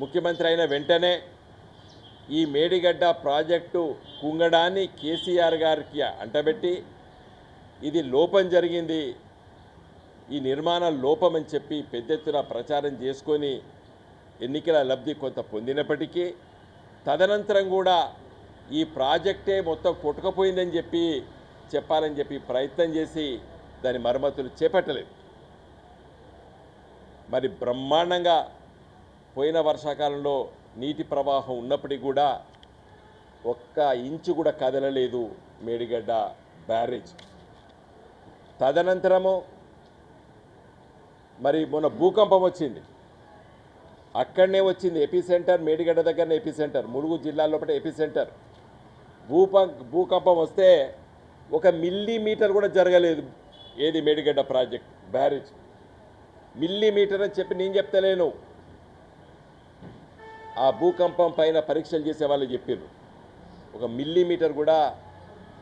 ముఖ్యమంత్రి అయిన వెంటనే ఈ మేడిగడ్డ ప్రాజెక్టు కుంగడాన్ని కేసీఆర్ గారికి అంటబెట్టి ఇది లోపం జరిగింది ఈ నిర్మాణ లోపం అని చెప్పి పెద్ద ఎత్తున ప్రచారం చేసుకొని ఎన్నికల లబ్ధి కొంత పొందినప్పటికీ తదనంతరం కూడా ఈ ప్రాజెక్టే మొత్తం కొట్టుకపోయిందని చెప్పి చెప్పాలని చెప్పి ప్రయత్నం చేసి దాని మరమ్మతులు చేపట్టలేదు. మరి బ్రహ్మాండంగా పోయిన వర్షాకాలంలో నీటి ప్రవాహం ఉన్నప్పటికీ కూడా ఒక్క ఇంచు కూడా కదలలేదు మేడిగడ్డ బ్యారేజ్. తదనంతరము మరి మొన్న భూకంపం వచ్చింది. అక్కడనే వచ్చింది ఎపి సెంటర్ మేడిగడ్డ దగ్గరనే ఎపి సెంటర్ ములుగు జిల్లా లోపల ఎపి సెంటర్ భూపం భూకంపం వస్తే ఒక మిల్లీమీటర్ కూడా జరగలేదు ఏది మేడిగడ్డ ప్రాజెక్ట్ బ్యారేజ్. మిల్లీమీటర్ అని చెప్పి నేను చెప్తలేను. ఆ భూకంపం పైన పరీక్షలు చేసే వాళ్ళు చెప్పారు ఒక మిల్లీమీటర్ కూడా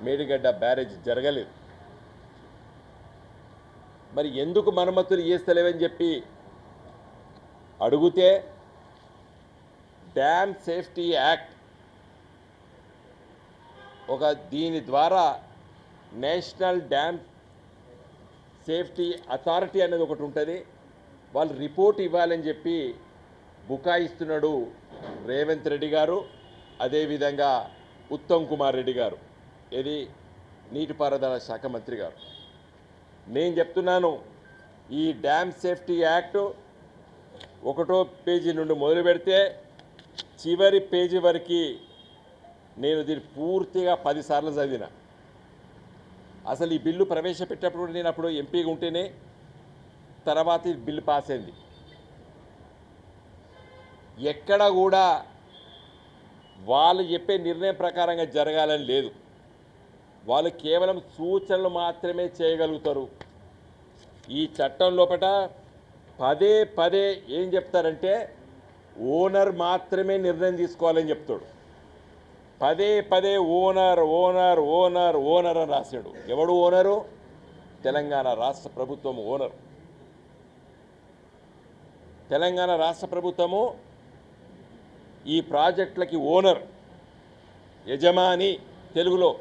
మేడిగడ్డ బ్యారేజ్ జరగలేదు. మరి ఎందుకు మరమ్మతులు చేస్తలేవని చెప్పి అడిగితే డ్యామ్ సేఫ్టీ యాక్ట్ ఒక దీని ద్వారా నేషనల్ డ్యామ్ సేఫ్టీ అథారిటీ అనేది ఒకటి ఉంటుంది. వాళ్ళు రిపోర్ట్ ఇవ్వాలని చెప్పి బుకాయిస్తున్నాడు రేవంత్ రెడ్డి గారు అదేవిధంగా ఉత్తమ్ కుమార్ రెడ్డి గారు ఇది నీటిపారుదల శాఖ మంత్రి గారు. నేను చెప్తున్నాను ఈ డ్యామ్ సేఫ్టీ యాక్ట్ ఒకటో పేజీ నుండి మొదలు పెడితే చివరి పేజీ వరకు నేను దీన్ని పూర్తిగా పదిసార్లు చదివిన. అసలు ఈ బిల్లు ప్రవేశపెట్టేటప్పుడు నేను అప్పుడు ఎంపీగా ఉంటేనే తర్వాత ఈ బిల్లు పాస్ అయింది. ఎక్కడ కూడా వాళ్ళు చెప్పే నిర్ణయం ప్రకారంగా జరగాలని లేదు. వాళ్ళు కేవలం సూచనలు మాత్రమే చేయగలుగుతారు. ఈ చట్టం లోపట పదే పదే ఏం చెప్తారంటే ఓనర్ మాత్రమే నిర్ణయం తీసుకోవాలని చెప్తాడు. పదే పదే ఓనర్ ఓనర్ ఓనర్ ఓనర్ అని రాశాడు. ఎవడు ఓనరు? తెలంగాణ రాష్ట్ర ప్రభుత్వం ఓనర్. తెలంగాణ రాష్ట్ర ప్రభుత్వము ఈ ప్రాజెక్టులకి ఓనర్ యజమాని తెలుగులో.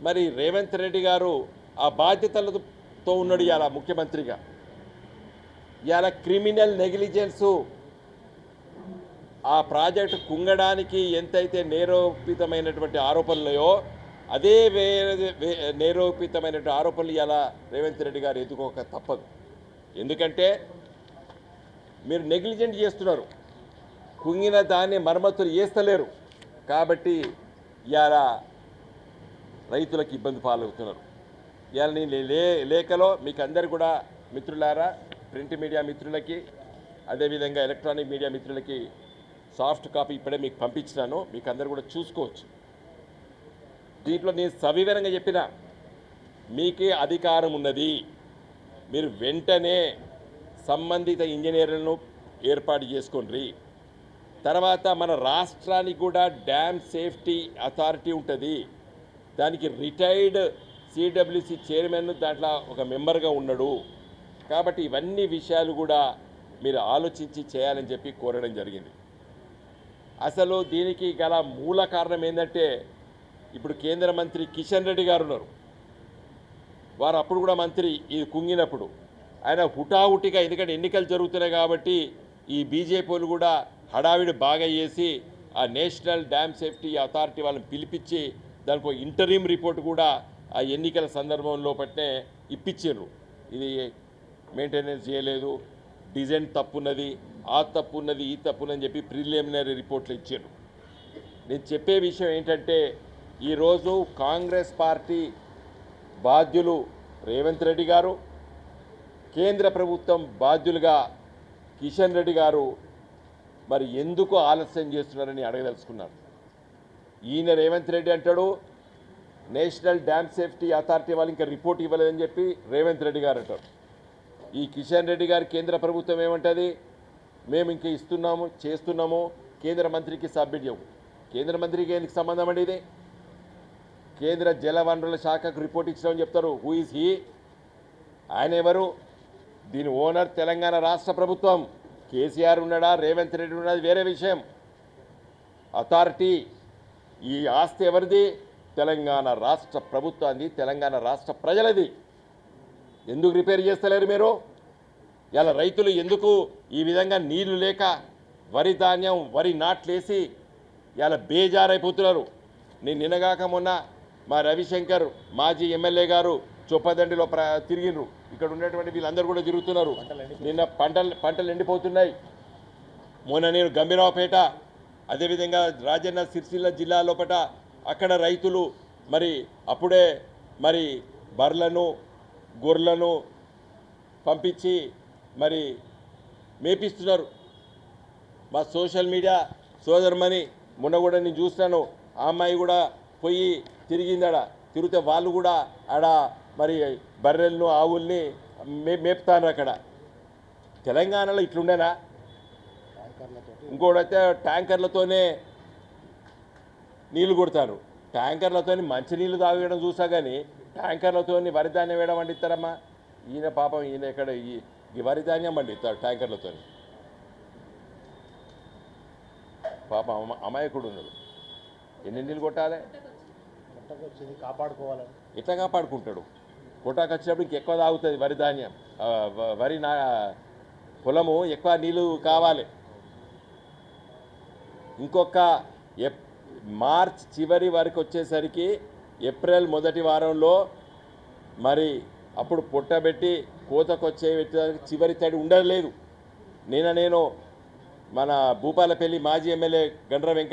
మరి రేవంత్ రెడ్డి గారు ఆ బాధ్యతలతో ఉన్నాడు ఇలా ముఖ్యమంత్రిగా. ఇలా క్రిమినల్ నెగ్లిజెన్సు ఆ ప్రాజెక్టు కుంగడానికి ఎంతైతే నేరోపితమైనటువంటి ఆరోపణలయో అదే వేరే వే- నేరోపితమైనటువంటి ఆరోపణలు ఇలా రేవంత్ రెడ్డి గారు ఎదుకోక తప్పదు. ఎందుకంటే మీరు నెగ్లిజెంట్ చేస్తున్నారు. కుంగిన దాన్ని మరమ్మతులు చేస్తలేరు. కాబట్టి ఇవాళ రైతులకు ఇబ్బంది పాలవుతున్నారు. ఇవాళ నేను లే లేఖలో మీకు అందరు కూడా మిత్రులారా ప్రింట్ మీడియా మిత్రులకి అదేవిధంగా ఎలక్ట్రానిక్ మీడియా మిత్రులకి సాఫ్ట్ కాపీ ఇప్పుడే మీకు పంపించినాను. మీకు అందరు కూడా చూసుకోవచ్చు. దీంట్లో నేను సవివరంగా చెప్పిన మీకే అధికారం ఉన్నది. మీరు వెంటనే సంబంధిత ఇంజనీర్లను ఏర్పాటు చేసుకోండి. తర్వాత మన రాష్ట్రానికి కూడా డ్యామ్ సేఫ్టీ అథారిటీ ఉంటుంది. దానికి రిటైర్డ్ సిడబ్ల్యూసి చైర్మన్ దాంట్లో ఒక మెంబర్గా ఉన్నాడు. కాబట్టి ఇవన్నీ విషయాలు కూడా మీరు ఆలోచించి చేయాలని చెప్పి కోరడం జరిగింది. అసలు దీనికి గల మూల కారణం ఏంటంటే ఇప్పుడు కేంద్ర మంత్రి కిషన్ రెడ్డి గారు ఉన్నారు. వారు అప్పుడు కూడా మంత్రి ఇది కుంగినప్పుడు. ఆయన హుటాహుటిగా ఎందుకంటే ఎన్నికలు జరుగుతున్నాయి కాబట్టి ఈ బీజేపీలు కూడా హడావిడి బాగా చేసి ఆ నేషనల్ డ్యామ్ సేఫ్టీ అథారిటీ వాళ్ళని పిలిపించి దానికి ఒక ఇంటరీమ్ రిపోర్ట్ కూడా ఆ ఎన్నికల సందర్భంలో పట్నే ఇప్పించారు ఇది మెయింటెనెన్స్ చేయలేదు డిజైన్ తప్పున్నది ఆ తప్పు ఉన్నది ఈ తప్పు ఉన్నది చెప్పి ప్రిలిమినరీ రిపోర్ట్లు ఇచ్చారు నేను చెప్పే విషయం ఏంటంటే ఈరోజు కాంగ్రెస్ పార్టీ బాధ్యులు రేవంత్ రెడ్డి గారు కేంద్ర ప్రభుత్వం బాధ్యులుగా కిషన్ రెడ్డి గారు మరి ఎందుకు ఆలస్యం చేస్తున్నారని అడగదలుచుకున్నారు. ఈయన రేవంత్ రెడ్డి అంటాడు నేషనల్ డ్యామ్ సేఫ్టీ అథారిటీ వాళ్ళు ఇంకా రిపోర్ట్ ఇవ్వలేదని చెప్పి రేవంత్ రెడ్డి గారు అంటారు. ఈ కిషన్ రెడ్డి గారు కేంద్ర ప్రభుత్వం ఏమంటుంది మేము ఇంకా ఇస్తున్నాము చేస్తున్నాము కేంద్ర మంత్రికి సబ్మిట్ చేయము. కేంద్ర మంత్రికి ఎందుకు సంబంధం అండి ఇది? కేంద్ర జల వనరుల శాఖకు రిపోర్ట్ ఇచ్చామని చెప్తారు. హూ ఈజ్ హీ ఆయన ఎవరు? దీని ఓనర్ తెలంగాణ రాష్ట్ర ప్రభుత్వం. కేసీఆర్ ఉన్నాడా రేవంత్ రెడ్డి ఉన్నది వేరే విషయం. అథారిటీ ఈ ఆస్తి ఎవరిది? తెలంగాణ రాష్ట్ర ప్రభుత్వాన్ని తెలంగాణ రాష్ట్ర ప్రజలది. ఎందుకు రిపేర్ చేస్తలేరు మీరు? ఇలా రైతులు ఎందుకు ఈ విధంగా నీళ్ళు లేక వరి ధాన్యం వరి నాట్లేసి ఇలా బేజారైపోతున్నారు? నేను నిన్నగాక మొన్న మా రవిశంకర్ మాజీ ఎమ్మెల్యే గారు చొప్పదండిలో ప్ర తిరిగినరు ఇక్కడ ఉన్నటువంటి వీళ్ళందరూ కూడా తిరుగుతున్నారు. నిన్న పంటలు పంటలు ఎండిపోతున్నాయి. మొన్న నేను గంభీరావుపేట అదేవిధంగా రాజన్న సిరిసిల్ల జిల్లా లోపట అక్కడ రైతులు మరి అప్పుడే మరి బర్లను గొర్రెలను పంపించి మరి మేపిస్తున్నారు. మా సోషల్ మీడియా సోదరుమని మొన్న కూడా నేను చూస్తాను ఆ అమ్మాయి కూడా పోయి తిరిగిందాడ తిరిగితే వాళ్ళు కూడా ఆడ మరి బర్రెలను ఆవుల్ని మే మేపుతారు అక్కడ. తెలంగాణలో ఇట్లుండేనా? ఇంకోటైతే ట్యాంకర్లతోనే నీళ్ళు కొడతారు. ట్యాంకర్లతో మంచినీళ్ళు తాగడం చూసా కానీ ట్యాంకర్లతో వరి ధాన్యం వేయడం పండిస్తారమ్మా ఈయన పాపం ఈయన ఎక్కడ ఈ ఈ వరి ధాన్యం పండిస్తాడు ట్యాంకర్లతో పాపం అమ అమాయకుడు ఉన్నాడు ఎన్ని నీళ్ళు కొట్టాలి? పంటకు ఎట్లా కాపాడుకుంటాడు. కోటాకు వచ్చినప్పుడు ఇంకెక్కువ తాగుతుంది వరి ధాన్యం. వరి నా పొలము ఎక్కువ నీళ్ళు కావాలి. ఇంకొక ఎప్ మార్చ్ చివరి వరకు వచ్చేసరికి ఏప్రిల్ మొదటి వారంలో మరి అప్పుడు పుట్టబెట్టి కోతకు వచ్చే చివరి తడి ఉండలేదు. నిన్న నేను మన భూపాలపల్లి మాజీ ఎమ్మెల్యే గండ్ర వెంకట